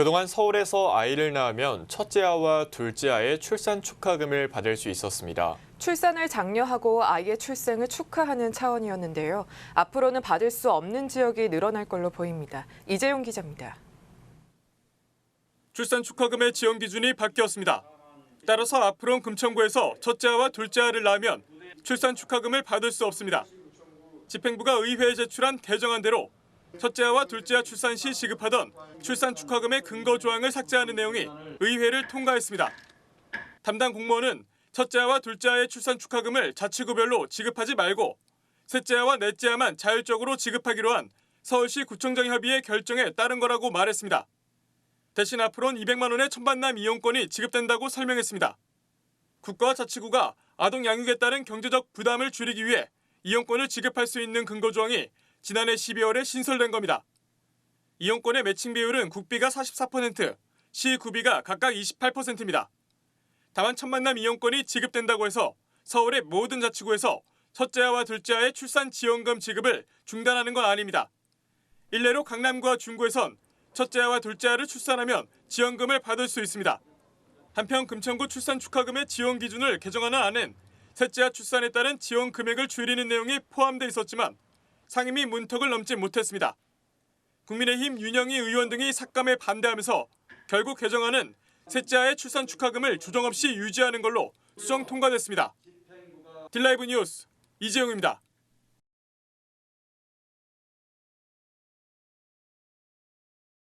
그동안 서울에서 아이를 낳으면 첫째 아와 둘째 아의 출산 축하금을 받을 수 있었습니다. 출산을 장려하고 아이의 출생을 축하하는 차원이었는데요. 앞으로는 받을 수 없는 지역이 늘어날 걸로 보입니다. 이재용 기자입니다. 출산 축하금의 지원 기준이 바뀌었습니다. 따라서 앞으로는 금천구에서 첫째 아와 둘째 아를 낳으면 출산 축하금을 받을 수 없습니다. 집행부가 의회에 제출한 개정안대로 첫째아와 둘째아 출산 시 지급하던 출산 축하금의 근거 조항을 삭제하는 내용이 의회를 통과했습니다. 담당 공무원은 첫째아와 둘째아의 출산 축하금을 자치구별로 지급하지 말고 셋째아와 넷째아만 자율적으로 지급하기로 한 서울시 구청장 협의회 결정에 따른 거라고 말했습니다. 대신 앞으로는 200만 원의 천만남 이용권이 지급된다고 설명했습니다. 국가와 자치구가 아동 양육에 따른 경제적 부담을 줄이기 위해 이용권을 지급할 수 있는 근거 조항이 지난해 12월에 신설된 겁니다. 이용권의 매칭 비율은 국비가 44%, 시 구비가 각각 28%입니다. 다만 천만남 이용권이 지급된다고 해서 서울의 모든 자치구에서 첫째아와 둘째아의 출산 지원금 지급을 중단하는 건 아닙니다. 일례로 강남구와 중구에선 첫째아와 둘째아를 출산하면 지원금을 받을 수 있습니다. 한편 금천구 출산 축하금의 지원 기준을 개정하는 안은 셋째아 출산에 따른 지원 금액을 줄이는 내용이 포함돼 있었지만 상임위 문턱을 넘지 못했습니다. 국민의힘 윤영희 의원 등이 삭감에 반대하면서 결국 개정안은 셋째 아의 출산 축하금을 조정 없이 유지하는 걸로 수정 통과됐습니다. 딜라이브 뉴스 이재용입니다.